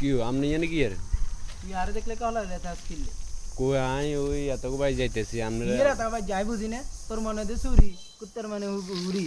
কি আপনি জানি কি আর ইয়ারে আরে দেখলে কল হলে রেতা স্কিল কই আই ওই এত ভাই যাইতেছি আমরা ইয়েরা তা ভাই যাই বুঝি না তোর মনে দে সুরি কুত্তার মানে উড়ি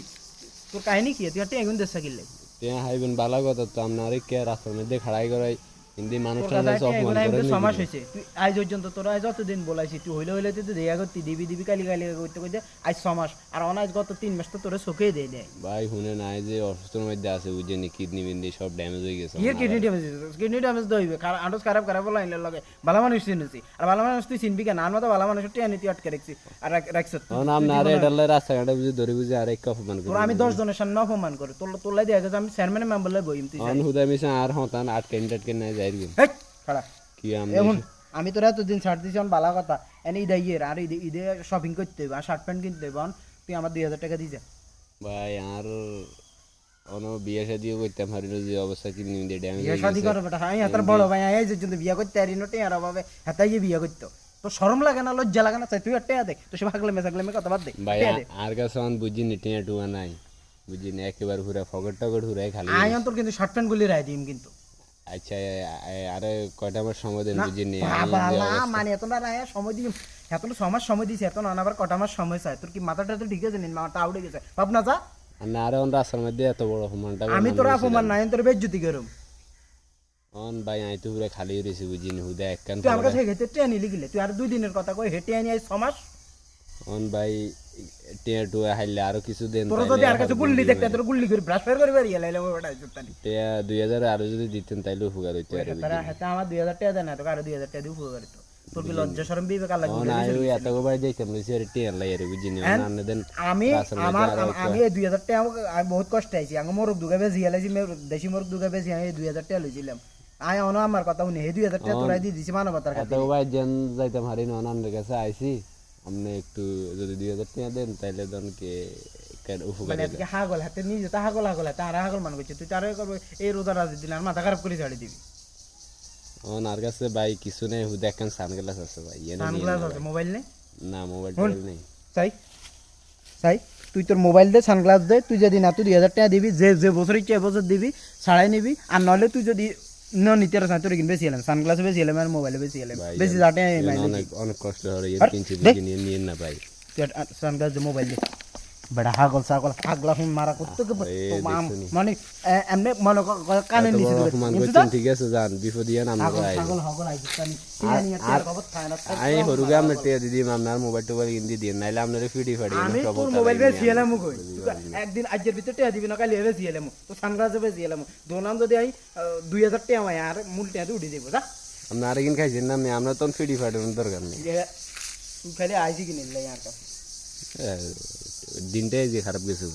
তোর কাহিনী কি? তুই টেগুন দেশ কিনলে তে হাইবেন বালা কথা তো আপনার কে রাস্তার মধ্যে খাড়াই করাই হিন্দি মানুষটা অপমান সমাস তুই আজ পর্যন্ত তোর যতদিন বলাইছি তুই হইলে হইলে তুই দেয়া করতি দিবি দিবি কালি কালি করতে করতে আজ ছমাস আর অনাজ গত তিন মাস তো তোর চোখেই দেয় দেয় ভাই শুনে নাই যে অসুস্থর মধ্যে আছে বুঝেনি কিডনি বিন্দি সব ড্যামেজ হয়ে গেছে ইয়ে কিডনি ড্যামেজ কিডনি ড্যামেজ তো হইবে। কারণ আন্ডস খারাপ খারাপ বলা আইলে লগে। ভালো মানুষ চিনেছি আর ভালো মানুষ তুই চিনবি কেন? আমার তো ভালো মানুষ তুই আটকে রাখছি। আর রাখছ তখন আপনার এটালে রাস্তাঘাটে বুঝে ধরে বুঝে আরেক অপমান করে আমি দশ জনের সামনে অপমান করি। তোর তোলাই দেখা গেছে আমি চেয়ারম্যানের মেম্বার বইম তুই অন হুদা মিশে আর হতান আটকেন টাটকেন নাই যাই গেল কি আমি এখন আমি তোরা এতদিন ছাড় দিছি এখন বালা কথা এনে ঈদে ইয়ে আর ঈদে ঈদে শপিং করতে হইব আর শার্ট প্যান্ট কিনতে হইব তুই আমার দুই হাজার টাকা দিয়ে যা ভাই আর অন বিয়ে শাদিও করতাম হারিল যে অবস্থা বিয়ে শাদি করো বেটা আমি হাতার বড় ভাই আই যে যদি বিয়ে করতে পারি নোটে আর অভাবে হাতাই গিয়ে বিয়ে করতো তোর শরম লাগে না লজ্জা লাগে না তাই তুই একটা দেখ তো সে ভাগলে মেসাগলে মে কথা বাদ দে ভাই দে। আর কাছে অন বুঝিনি টিয়া টুয়া নাই বুঝিনি একেবারে পুরা ফগট টগট হুরাই খালি আই তোর কিন্তু শার্ট প্যান্ট গুলি রায় দিম কিন্তু আচ্ছা আরে কয়টা আমার সময় দেন বাবা আল্লাহ, মানে এত না রায় সময় দিই এত না ছমাস সময় দিছি এত না আবার কটা মাস সময় চাই। তোর কি মাথাটা তো ঠিক আছে নিন মাথা আউড়ে গেছে। ভাবনা যা। না আরে অন রাস্তার মধ্যে এত বড় অপমানটা আমি তোর অপমান নাই তোর বেজ্জতি করুম। অন ভাই আই তো পুরা খালি রয়েছে বুঝিনি হুদা এক কান তুই আমার কাছে হেঁটে ট্রেনে লিখিলে তুই আর দুই দিনের কথা কই হেঁটে আনি আই ছমাস? অন ভাই টিয়া টুয়া হাইলে আরও কিছু দেন তোর যদি আর কাছে গুল্লি দেখতে তোর গুল্লি করে ব্রাশ ফের করে বেরিয়ে লাইলে ওই বেটা জুতানি টিয়া দুই হাজার আরও যদি দিতেন তাইলে উপকার হইতে আরে তারা হেতে আমার দুই হাজার টাকা দেয় না তোকে আরও দুই হাজার টাকা দিয়ে উপকার তো তোর কি লজ্জা সরম বিবেক আল্লাহ অন আই ওই এত ভাই যাইতাম লইছি আরে টিয়া লাই আরে বুঝিনি অন আনে দেন আমি আমার আমি এই দুই হাজার টাকা আমি বহুত কষ্ট আইছি। আমি মোরগ দুগা বেশি হেলাইছি দেশি মোরগ দুগা বেশি আমি এই দুই হাজার টাকা লইছিলাম। আয় অন আমার কথা দুই হাজার টাকা তোরাই দিয়ে দিছি মানবতার এত কাছে ভাই যেন যাইতাম হারি না অনানের কাছে আইছি। আপনি একটু যদি দুই হাজার টাকা দেন তাইলে দন কে কেন উপকার মানে আজকে হাগল হাতে নিজে তা হাগল হাগল হাতে আর হাগল মান করছে তুই তারে করব এই রোজা রাজি দিলে আর মাথা খারাপ করে ছাড়ি দিবি। অন আর কাছে ভাই কিছু নেই হুদা একখান সানগ্লাস আছে ভাই এনে নিয়ে সানগ্লাস নাও আছে মোবাইল নেই? ভাই। না মোবাইল টোবাইল নেই। চাই চাই তুই তোর মোবাইল দে সানগ্লাস দে তুই যদি না তুই দুই হাজার টাকা দিবি যে যে বছর ইচ্ছে বছর দিবি ছাড়াই নিবি আর নলে তুই যদি ন নিতে রাস তোর কিন্তু বেশি এলাম সানগ্লাস বেশি এলাম আর মোবাইলে বেশি এলাম বেশি এনে অনেক অনেক কষ্ট হয় এর কিনছি নিয়ে না ভাই সানগ্লাস মোবাইল দে বেড়া হাগল সাগল হাগলা হুন মারা করতে কে মানে এমনি মনে কানে। অপমান কিন্তু ঠিক আছে যান বিপদ ইয়ে নাম হাগল হাগল হাগল কানি টিয়া টিয়া আই হরুগে আপনার টিয়া দিদি আপনার মোবাইল টোবাইল কিনতে দিয়ে নাইলে আপনার ফিডি ফাড়ি আমি তোর মোবাইল বেশি এলাম কই। একদিন আজকের ভিতরে টিয়া দিবি না কালি বেশি এলাম তো সানগ্লাস বেশি এলাম দোনাম যদি আই দুই হাজার টাকা আমায় আর মূল টিয়া উঠে দেবো যা। আপনার আরেকদিন খাইছেন না আমি আমরা তখন ফিডি ফাড়ি দরকার নেই। খালি আইসি কিনে নিলে আর কাছে। দিনটাই যে খারাপ গেছে।